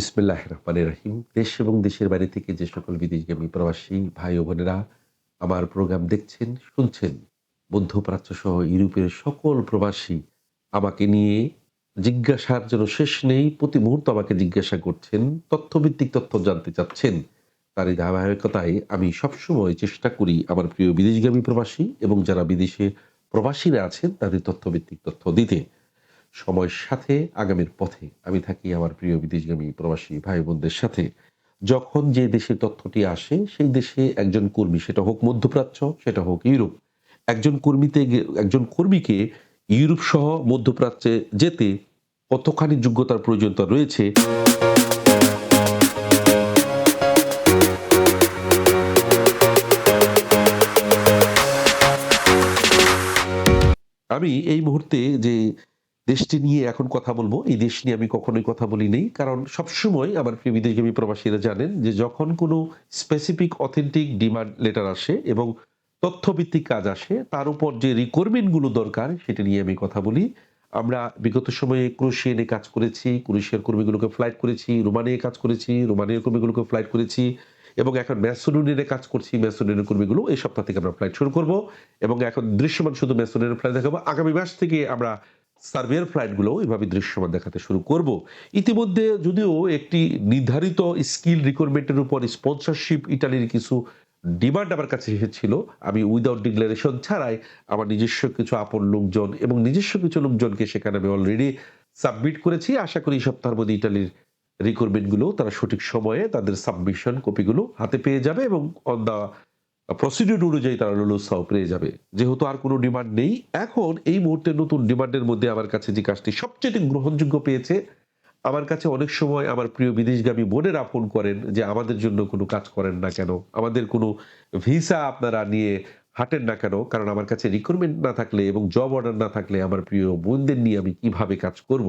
বিসমিল্লাহ রহমানের রহিম দেশ এবং দেশের বাইরে থেকে যে সকল বিদেশগামী প্রবাসী ভাই ও বোনেরা আমার প্রোগ্রাম দেখছেন, শুনছেন মধ্যপ্রাচ্য সহ ইউরোপের সকল প্রবাসী আমাকে নিয়ে জিজ্ঞাসার জন্য শেষ নেই, প্রতি মুহূর্ত আমাকে জিজ্ঞাসা করছেন, তথ্যভিত্তিক তথ্য জানতে চাচ্ছেন। তারই ধারাবাহিকতায় আমি সবসময় চেষ্টা করি আমার প্রিয় বিদেশগামী প্রবাসী এবং যারা বিদেশে প্রবাসীরা আছেন তাদের তথ্যভিত্তিক তথ্য দিতে। সময়ের সাথে আগামীর পথে। আমি থাকি আমার প্রিয় বিদেশগামী প্রবাসী ভাই বোনদের সাথে। যখন যে দেশের তথ্যটি আসে, সেই দেশে একজন কর্মী, সেটা হোক মধ্যপ্রাচ্য, সেটা হোক ইউরোপ, একজন কর্মীতে একজন কর্মীকে ইউরোপ সহ মধ্যপ্রাচ্যে যেতে কতখানি যোগ্যতার প্রয়োজনীয়তা রয়েছে, আমি এই মুহূর্তে যে দেশটি নিয়ে এখন কথা বলব। এই দেশ নিয়ে আমি কখনোই কথা বলি নেই, কারণ সবসময় আমার প্রিয় বিদেশগামী প্রবাসীরা জানেন যে যখন কোনো স্পেসিফিক অথেন্টিক ডিমান্ড লেটার আসে এবং তথ্যভিত্তিক কাজ আসে, তার উপর যে রিকোয়ারমেন্টগুলো দরকার, সেটা নিয়ে আমি কথা বলি। আমরা বিগত সময়ে ক্রোশিয়ানে কাজ করেছি ক্রোশিয়ার কর্মীগুলোকে ফ্লাইট করেছি রোমানিয়ে কাজ করেছি রোমানিয়ার কর্মীগুলোকে ফ্লাইট করেছি এবং এখন ম্যাসোডোনিয়ানে কাজ করছি ম্যাসোডোনিয়ার কর্মীগুলো এই সপ্তাহ থেকে আমরা ফ্লাইট শুরু করব এবং এখন দৃশ্যমান শুধু ম্যাসোডোনিয়ার ফ্লাইট দেখাবো। আগামী মাস থেকে আমরা সার্বিয়ার ফ্লাইটগুলো এভাবে দৃশ্যমান দেখাতে শুরু করব। ইতিমধ্যে যদিও একটি নির্ধারিত স্কিল রিকোয়ারমেন্টের উপর স্পন্সরশিপ ইটালির কিছু ডিমান্ড আমার কাছে এসেছিল, আমি উইদাউট ডিক্লারেশন ছাড়াই আমার নিজস্ব কিছু আপন লোকজন এবং নিজস্ব কিছু লোকজনকে সেখানে আমি অলরেডি সাবমিট করেছি। আশা করি সপ্তাহের মধ্যে ইটালির রিকোয়ারমেন্টগুলো তারা সঠিক সময়ে তাদের সাবমিশন কপিগুলো হাতে পেয়ে যাবে এবং অন দা প্রসিডিউর অনুযায়ী তারা লুলুসাও পেয়ে যাবে। যেহেতু আর কোনো ডিমান্ড নেই, এখন এই মুহূর্তে নতুন ডিমান্ডের মধ্যে আমার কাছে যে কাজটি সবচেয়ে গ্রহণযোগ্য পেয়েছে, আমার কাছে অনেক সময় আমার প্রিয় বিদেশগামী বোনেরা ফোন করেন যে আমাদের জন্য কোনো কাজ করেন না কেন, আমাদের কোনো ভিসা আপনারা নিয়ে হাঁটেন না কেন, কারণ আমার কাছে রিক্রুটমেন্ট না থাকলে এবং জব অর্ডার না থাকলে আমার প্রিয় বোনদের নিয়ে আমি কীভাবে কাজ করব?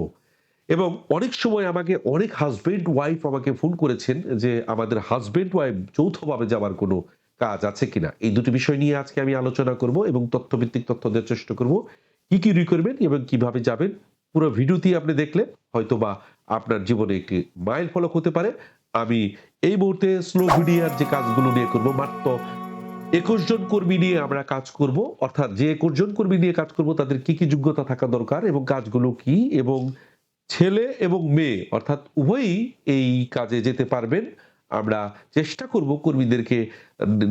এবং অনেক সময় আমাকে অনেক হাজবেন্ড ওয়াইফ আমাকে ফোন করেছেন যে আমাদের হাজব্যান্ড ওয়াইফ যৌথভাবে যাওয়ার কোনো কাজ আছে কিনা? এই দুটি বিষয় নিয়ে আজকে আমি আলোচনা করব এবং তথ্যভিত্তিক তথ্য দেওয়ার চেষ্টা করব। কি কি রিকোয়ারমেন্ট এবং কীভাবে যাবেন? পুরো ভিডিওটি আপনি দেখলে হয়তো বা আপনার জীবনে একটি মাইল ফলক হতে পারে। আমি এই মুহূর্তে স্লো ভিডিওর যে কাজগুলো নিয়ে করব মাত্র একুশ জন কর্মী নিয়ে আমরা কাজ করব। অর্থাৎ যে একুশ জন কর্মী নিয়ে কাজ করব, তাদের কি কি যোগ্যতা থাকা দরকার এবং কাজগুলো কি? এবং ছেলে এবং মেয়ে, অর্থাৎ উভয়ই এই কাজে যেতে পারবেন। আমরা চেষ্টা করব কর্মীদেরকে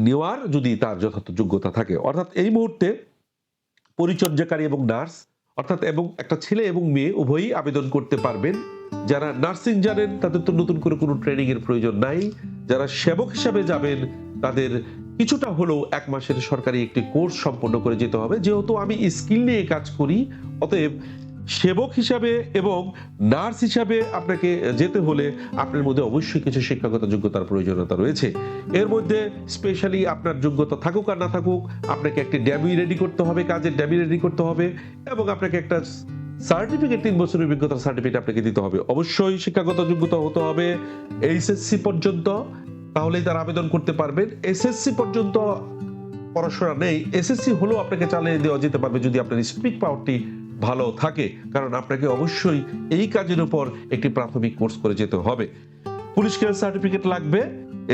নেওয়ার যদি তার যথার্থ যোগ্যতা থাকে। অর্থাৎ এই মুহূর্তে পরিচর্যাকারী এবং নার্স, অর্থাৎ এবং একটা ছেলে এবং মেয়ে উভয়ই আবেদন করতে পারবেন। যারা নার্সিং জানেন, তাদের তো নতুন করে কোনো ট্রেনিং এর প্রয়োজন নাই। যারা সেবক হিসাবে যাবেন, তাদের কিছুটা হলেও এক মাসের সরকারি একটি কোর্স সম্পন্ন করে যেতে হবে। যেহেতু আমি স্কিল নিয়ে কাজ করি, অতএব সেবক হিসাবে এবং নার্স হিসাবে আপনাকে যেতে হলে আপনার মধ্যে অবশ্যই কিছু শিক্ষাগত যোগ্যতার প্রয়োজনীয়তা রয়েছে। এর মধ্যে স্পেশালি আপনার যোগ্যতা থাকুক আর না থাকুক, আপনাকে একটি ড্যামি রেডি করতে হবে, কাজের ড্যামি রেডি করতে হবে এবং আপনাকে একটা সার্টিফিকেট তিন বছরের অভিজ্ঞতার সার্টিফিকেট আপনাকে দিতে হবে। অবশ্যই শিক্ষাগত যোগ্যতা হতে হবে এইচএসসি পর্যন্ত, তাহলেই তারা আবেদন করতে পারবেন। এসএসসি পর্যন্ত পড়াশোনা নেই এসএসসি হলেও আপনাকে চালিয়ে দেওয়া যেতে পারবে যদি আপনার স্পিক পাওয়ারটি ভালো থাকে, কারণ আপনাকে অবশ্যই এই কাজের উপর একটি প্রাথমিক কোর্স করে যেতে হবে। পুলিশ কেয়ার সার্টিফিকেট লাগবে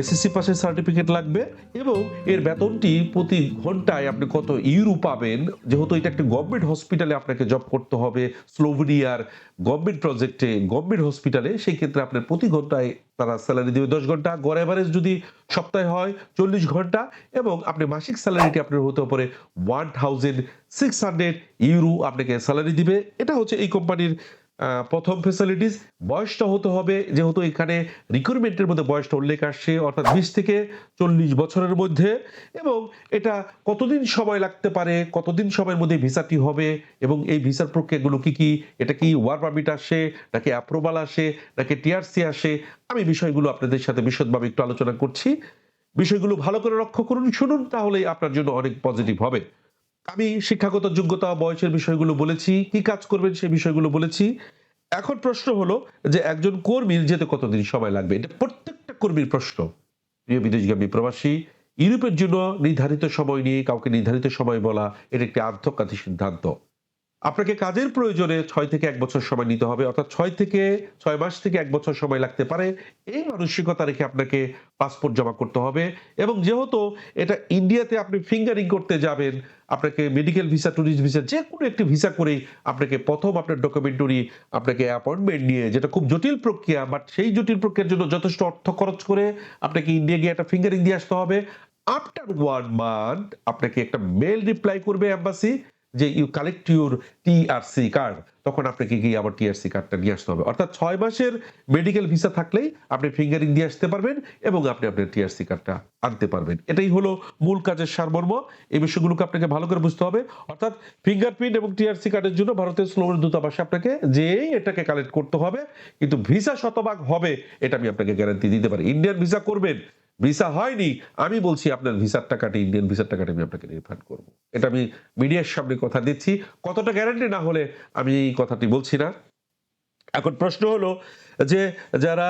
এসএসসি পাসের সার্টিফিকেট লাগবে এবং এর বেতনটি প্রতি ঘন্টায় আপনি কত ইউরো পাবেন? যেহেতু এটা একটা গভর্নমেন্ট হসপিটালে আপনাকে জব করতে হবে স্লোভেনিয়ার গভর্নমেন্ট প্রজেক্টে গভর্নমেন্ট হসপিটালে সেই ক্ষেত্রে আপনার প্রতি ঘন্টায় তারা স্যালারি দেবে দশ ঘণ্টা। গড় অ্যাভারেজ যদি সপ্তাহে হয় চল্লিশ ঘণ্টা এবং আপনি মাসিক স্যালারিটি আপনার হতে পারে one thousand six hundred euro আপনাকে স্যালারি দিবে। এটা হচ্ছে এই কোম্পানির প্রথম ফেসিলিটিস বয়সটা হতে হবে, যেহেতু এখানে রিক্রুটমেন্টের মধ্যে বয়সটা উল্লেখ আসছে, অর্থাৎ বিশ থেকে চল্লিশ বছরের মধ্যে। এবং এটা কতদিন সময় লাগতে পারে, কতদিন সময়ের মধ্যে ভিসাটি হবে, এবং এই ভিসার প্রক্রিয়াগুলো কি কি, এটা কি ওয়ার পারমিট আসে, নাকি অ্যাপ্রুভাল আসে, নাকি টিআরসি আসে, আমি বিষয়গুলো আপনাদের সাথে বিশদভাবে একটু আলোচনা করছি। বিষয়গুলো ভালো করে লক্ষ্য করুন, শুনুন, তাহলেই আপনার জন্য অনেক পজিটিভ হবে। আমি শিক্ষাগত যোগ্যতা, বয়সের বিষয়গুলো বলেছি, কি কাজ করবেন সেই বিষয়গুলো বলেছি। এখন প্রশ্ন হলো যে একজন কর্মীর যেতে কতদিন সময় লাগবে? এটা প্রত্যেকটা কর্মীর প্রশ্ন। প্রিয় বিদেশগামী প্রবাসী, ইউরোপের জন্য নির্ধারিত সময় নিয়ে কাউকে নির্ধারিত সময় বলা, এটা একটি আত্মঘাতী সিদ্ধান্ত। আপনাকে কাজের প্রয়োজনে ছয় থেকে এক বছর সময় নিতে হবে, অর্থাৎ ছয় থেকে ছয় মাস থেকে এক বছর সময় লাগতে পারে। এই মানসিকতা রেখে আপনাকে পাসপোর্ট জমা করতে হবে এবং যেহেতু এটা ইন্ডিয়াতে আপনি ফিঙ্গারিং করতে যাবেন, আপনাকে মেডিকেল ভিসা ট্যুরিস্ট ভিসা যে কোনো একটি ভিসা করেই আপনাকে প্রথম আপনার ডকুমেন্টারি আপনাকে অ্যাপয়েন্টমেন্ট নিয়ে, যেটা খুব জটিল প্রক্রিয়া বাট সেই জটিল প্রক্রিয়ার জন্য যথেষ্ট অর্থ খরচ করে আপনাকে ইন্ডিয়া গিয়ে একটা ফিঙ্গারিং দিয়ে আসতে হবে। আফটার ওয়ান মান্থ আপনাকে একটা মেল রিপ্লাই করবে অ্যাম্বাসি যে you collect your TRC card তখন আপনাকে গিয়ে আবার টিআরসি কার্ডটা নিয়ে আসতে হবে। অর্থাৎ ছয় মাসের মেডিকেল ভিসা থাকলেই আপনি ফিঙ্গারিং দিয়ে আসতে পারবেন এবং আপনি আপনার টিআরসি কার্ডটা আনতে পারবেন। এটাই হলো মূল কাজের সারমর্ম। এই বিষয়গুলোকে আপনাকে ভালো করে বুঝতে হবে। অর্থাৎ ফিঙ্গারপ্রিন্ট এবং টিআরসি কার্ডের জন্য ভারতের স্লোভেন দূতাবাসে আপনাকে যেই এটাকে কালেক্ট করতে হবে, কিন্তু ভিসা শতভাগ হবে, এটা আমি আপনাকে গ্যারান্টি দিতে পারি। ইন্ডিয়ান ভিসা করবেন ভিসা হয়নি, আমি বলছি আপনার ভিসার টাকাটি ইন্ডিয়ান ভিসার টাকাটি আমি আপনাকে রিফান্ড করব। এটা আমি মিডিয়ার সামনে কথা দিচ্ছি। কতটা গ্যারান্টি না হলে আমি এই কথাটি বলছি না। এখন প্রশ্ন হলো যে যারা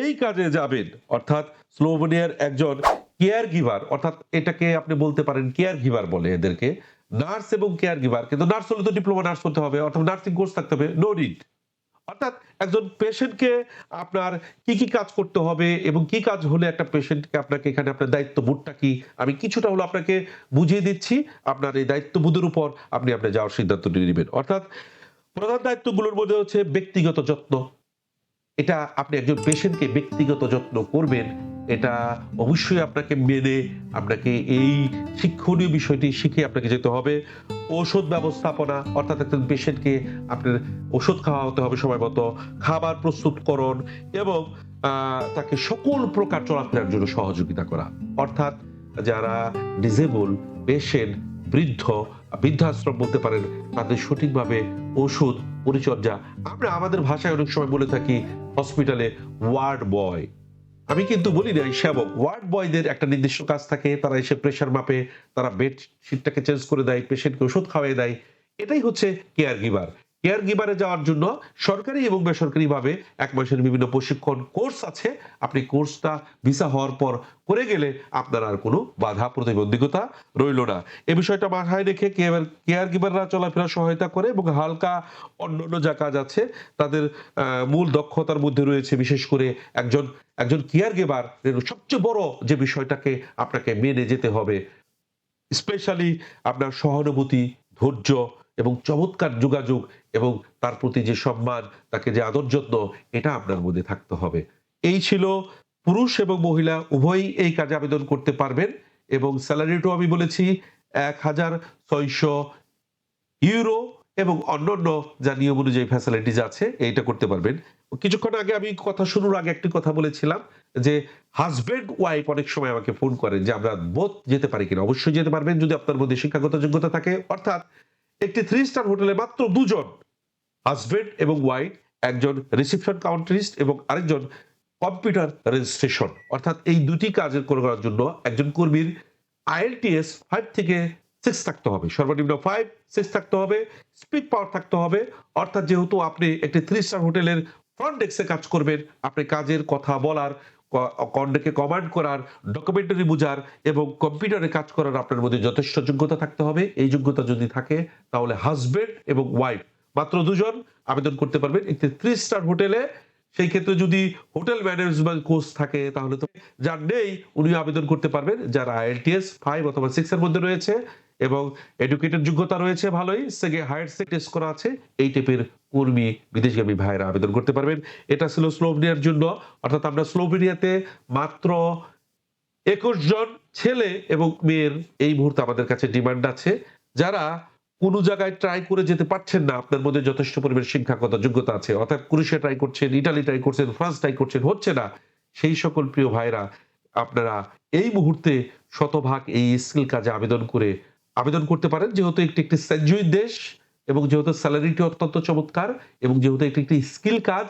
এই কাজে যাবেন, অর্থাৎ স্লোভেনিয়ার একজন কেয়ার গিভার অর্থাৎ এটাকে আপনি বলতে পারেন কেয়ার গিভার বলে এদেরকে, নার্স এবং কেয়ার গিভার কিন্তু নার্স হলে তো ডিপ্লোমা নার্স করতে হবে অর্থাৎ নার্সিং কোর্স থাকতে হবে নো নিড অর্থাৎ একজন পেশেন্টকে আপনার কি কি কাজ করতে হবে এবং কি কাজ হলে একটা পেশেন্টকে আপনাকে এখানে আপনার দায়িত্ববোধটা কি? আমি কিছুটা হলো আপনাকে বুঝিয়ে দিচ্ছি। আপনার এই দায়িত্ববোধের উপর আপনি আপনার যাওয়ার সিদ্ধান্ত নিয়ে নেবেন। অর্থাৎ প্রধান দায়িত্বগুলোর মধ্যে হচ্ছে ব্যক্তিগত যত্ন। এটা আপনি একজন পেশেন্টকে ব্যক্তিগত যত্ন করবেন এটা অবশ্যই আপনাকে মেনে, আপনাকে এই শিক্ষণীয় বিষয়টি শিখে আপনাকে যেতে হবে। ঔষধ ব্যবস্থাপনা, অর্থাৎ একজন পেশেন্টকে আপনার ওষুধ খাওয়াতে হবে সময় মতো, খাবার প্রস্তুতকরণ এবং তাকে সকল প্রকার চলাফেরার জন্য সহযোগিতা করা। অর্থাৎ যারা ডিজেবল পেশেন্ট বৃদ্ধ, বৃদ্ধাশ্রম বলতে পারেন, তাদের সঠিকভাবে ওষুধ পরিচর্যা। আমরা আমাদের ভাষায় অনেক সময় বলে থাকি হসপিটালে ওয়ার্ড বয় আমি কিন্তু বলি না সেবক ওয়ার্ড বয়দের একটা নির্দিষ্ট কাজ থাকে, তারা এসে প্রেশার মাপে, তারা বেড শিটটাকে চেঞ্জ করে দেয় পেশেন্টকে ওষুধ খাওয়াই দেয়। এটাই হচ্ছে কেয়ার গিভার কেয়ার গিভারে যাওয়ার জন্য সরকারি এবং বেসরকারি ভাবে এক মাসের বিভিন্ন প্রশিক্ষণ কোর্স আছে। আপনি কোর্সটা ভিসা হওয়ার পর করে গেলে আপনার আর কোনো বাধা, প্রতিবন্ধকতা রইল না। এ বিষয়টা মাথায় রেখে কেয়ার কেয়ার গিভাররা চলাফেরা সহায়তা করে এবং হালকা অন্যান্য যা কাজ আছে, তাদের মূল দক্ষতার মধ্যে রয়েছে বিশেষ করে একজন একজন কেয়ার গিভার সবচেয়ে বড় যে বিষয়টাকে আপনাকে মেনে যেতে হবে। স্পেশালি আপনার সহানুভূতি, ধৈর্য এবং চমৎকার যোগাযোগ এবং তার প্রতি যে সম্মান, তাকে যে আদর যত্ন, এটা আপনার মধ্যে থাকতে হবে। এই ছিল পুরুষ এবং মহিলা উভয়ই এই কাজে আবেদন করতে পারবেন এবং স্যালারিটাও আমি বলেছি এক হাজার ছয়শো ইউরো এবং অন্যান্য যা নিয়ম অনুযায়ী ফ্যাসিলিটিস আছে, এইটা করতে পারবেন। কিছুক্ষণ আগে আমি কথা শুরুর আগে একটি কথা বলেছিলাম যে হাজবেন্ড ওয়াইফ অনেক সময় আমাকে ফোন করেন যে আমরা বোধ যেতে পারি কিনা। অবশ্যই যেতে পারবেন যদি আপনার মধ্যে শিক্ষাগত যোগ্যতা থাকে। অর্থাৎ একটি থ্রি স্টার হোটেলে মাত্র দুজন হাজবেন্ড এবং ওয়াইফ একজন রিসেপশন কাউন্টারিস্ট এবং আরেকজন কম্পিউটার রেজিস্ট্রেশন অর্থাৎ এই দুটি কাজের করার জন্য একজন কর্মীর আইএলটিএস ফাইভ থেকে সিক্স থাকতে হবে। সর্বনিম্ন ফাইভ সিক্স থাকতে হবে। স্পিড পাওয়ার থাকতে হবে। অর্থাৎ যেহেতু আপনি একটি থ্রি স্টার হোটেলের ফ্রন্ট ডেস্কে কাজ করবেন, আপনি কাজের কথা বলার কন্ডেকে কমান্ড করার ডকুমেন্টারি বোঝার এবং কম্পিউটারে কাজ করার আপনার মধ্যে যথেষ্ট যোগ্যতা থাকতে হবে। এই যোগ্যতা যদি থাকে, তাহলে হাজবেন্ড এবং ওয়াইফ মাত্র দুজন আবেদন করতে পারবেন একটি থ্রি স্টার হোটেলে সেই ক্ষেত্রে যদি হোটেল ম্যানেজমেন্ট কোর্স থাকে, তাহলে তো যার নেই উনি আবেদন করতে পারবেন। যারা আইএলটিএস ফাইভ অথবা সিক্স এর মধ্যে রয়েছে এবং এডুকেটেড যোগ্যতা রয়েছে ভালোই সেকে হায়ার সেকেন্ড টেস্ট করা আছে, এই টাইপের কর্মী, বিদেশগামী ভাইয়েরা আবেদন করতে পারবেন। এটা ছিল স্লোভেনিয়ার জন্য। অর্থাৎ আমরা স্লোভেনিয়াতে মাত্র একুশ জন ছেলে এবং মেয়ের এই মুহূর্তে আমাদের কাছে ডিমান্ড আছে। যারা কোনো জায়গায় ট্রাই করে যেতে পারছেন না, আপনার মধ্যে যথেষ্ট পরিমাণ শিক্ষাগত যোগ্যতা আছে। অর্থাৎ ক্রুশিয়া ট্রাই করছেন, ইটালি ট্রাই করছেন, ফ্রান্স ট্রাই করছেন, হচ্ছে না। সেই সকল প্রিয় ভাইরা আপনারা এই মুহূর্তে শতভাগ এই স্কিল কাজে আবেদন করে আবেদন করতে পারেন। যেহেতু একটি একটি সেঞ্জুই দেশ এবং যেহেতু স্যালারিটি অত্যন্ত চমৎকার এবং যেহেতু এটি একটি স্কিল কাজ,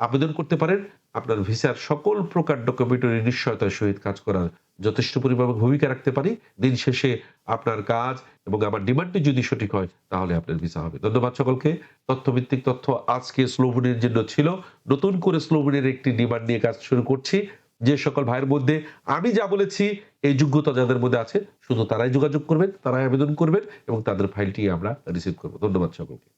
আবেদন করতে পারেন। আপনার ভিসার সকল প্রকার ডকুমেন্টারি নিশ্চয়তার সহিত কাজ করার যথেষ্ট পরিমাণে ভূমিকা রাখতে পারি। দিন শেষে আপনার কাজ এবং আমার ডিমান্ডটি যদি সঠিক হয়, তাহলে আপনার ভিসা হবে। ধন্যবাদ সকলকে। তথ্যভিত্তিক তথ্য আজকে স্লোভনের জন্য ছিল। নতুন করে স্লোভনের একটি ডিমান্ড নিয়ে কাজ শুরু করছি। যে সকল ভাইয়ের মধ্যে আমি যা বলেছি, এই যোগ্যতা যাদের মধ্যে আছে, শুধু তারাই যোগাযোগ করবেন, তারাই আবেদন করবেন এবং তাদের ফাইলটি আমরা রিসিভ করব। ধন্যবাদ সকলকে।